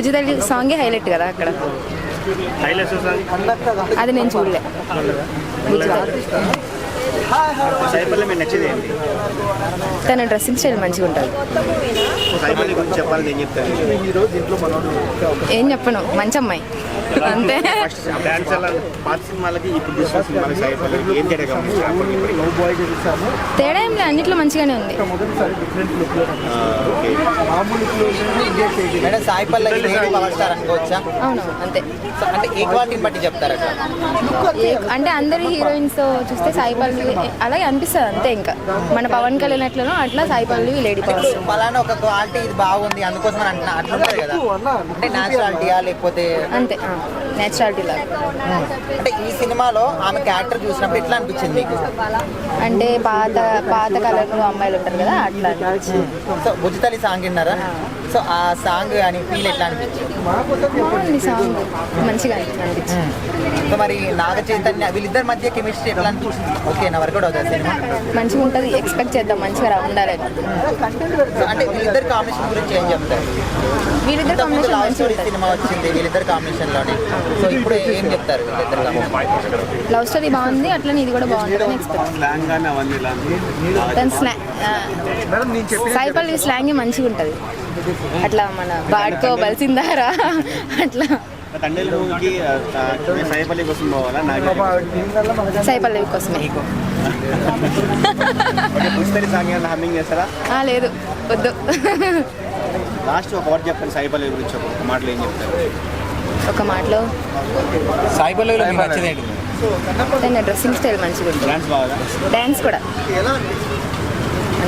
బుజ్జితల్లి సాంగే హైలైట్ కదా అక్కడ? అది నేను చూడలే. సైపల్లి మీరు నచ్చేది ఏంటి? తన డ్రెస్సింగ్ స్టైల్ మంచిగా ఉంటుంది. సైపల్లి గురించి చెప్పాలని ఏం చెప్పను మంచి అమ్మాయి. అంతే. ఫస్ట్ డాన్స్ ఎలా పాత సినిమాలకి ఇప్పుడు చూసిన సినిమాలకి సైపల్లి ఏం తేడా ఏం లేదు అన్నిట్లో మంచిగానే ఉంది. Okay. Madam Sai Pallavi lady power star అనుకోవచ్చా? అవును అంతే. సో అంటే ఏ క్వాలిటీని బట్టి అంటే అందరి హీరోయిన్స్ చూస్తే సాయి పల్లవి అలాగే అనిపిస్తుంది అంతే ఇంకా. మన పవన్ కళ్యాణ్ ఎట్లనో అట్లా సాయి పల్లవి లేడీ పవర్ ఫలానా ఒక క్వాలిటీ ఇది బాగుంది అందుకోసం కదా. అంటే న్యాచురాలిటీయా లేకపోతే అంతే నేచురాలిటీ లాగా అంటే ఈ సినిమాలో ఆమె క్యారెక్టర్ చూసినప్పుడు ఎట్లా అనిపించింది మీకు? అంటే పాత పాత కాలంలో అమ్మాయిలు ఉంటారు కదా అట్లా అనిపించింది. సో బుజ్జితల్లి సాంగ్ విన్నారా? సో ఆ సాంగ్ అని ఫీల్ ఎట్లా అనిపించింది? సాంగ్ మంచిగా అనిపించింది. సో మరి నాగ చైతన్య వీళ్ళిద్దరి మధ్య కెమిస్ట్రీ ఎట్లా అనిపించింది? ఓకే నా వరకు అవుతుంది సినిమా మంచిగా ఉంటుంది ఎక్స్పెక్ట్ చేద్దాం. మంచిగా సో అంటే వీళ్ళిద్దరి కాంబినేషన్ గురించి ఏం చెప్తారు? వీళ్ళిద్దరు ఇంతకుముందు కాంబినేషన్ లవ్ మంచిగా స్టోరీ ఉంటుంది సినిమా వచ్చింది వీళ్ళిద్దరి కాంబినేషన్లోనే. సో ఇప్పుడు ఏం చెప్తారు వీళ్ళిద్దరు లవ్ స్టోరీ బాగుంది. అట్లనే ఇది కూడా బాగుంటుంది ఎక్స్పెక్ట్ స్లాంగ్ పల్లవి స్లాంగ్ మంచిగా ఉంటుంది అట్లా మన బాడ్కో బలిసిందారా? అట్లా. తండ్రి మూవీకి సైపల్లి కోసం పోవాలా? సాంగ్ ఏమైనా హమ్మింగ్ చేస్తారా? ఆ, లేదు. వద్దు. లాస్ట్ ఒక వర్డ్ చెప్పండి సైపల్లి గురించి ఒక మాటలు ఏం చెప్తారు? ఒక మాటలో? సాయి పల్లవిలో మీకు నచ్చేది డ్రెస్సింగ్ స్టైల్ మంచిగా డాన్స్ బాగా? డ్యాన్స్ కూడా.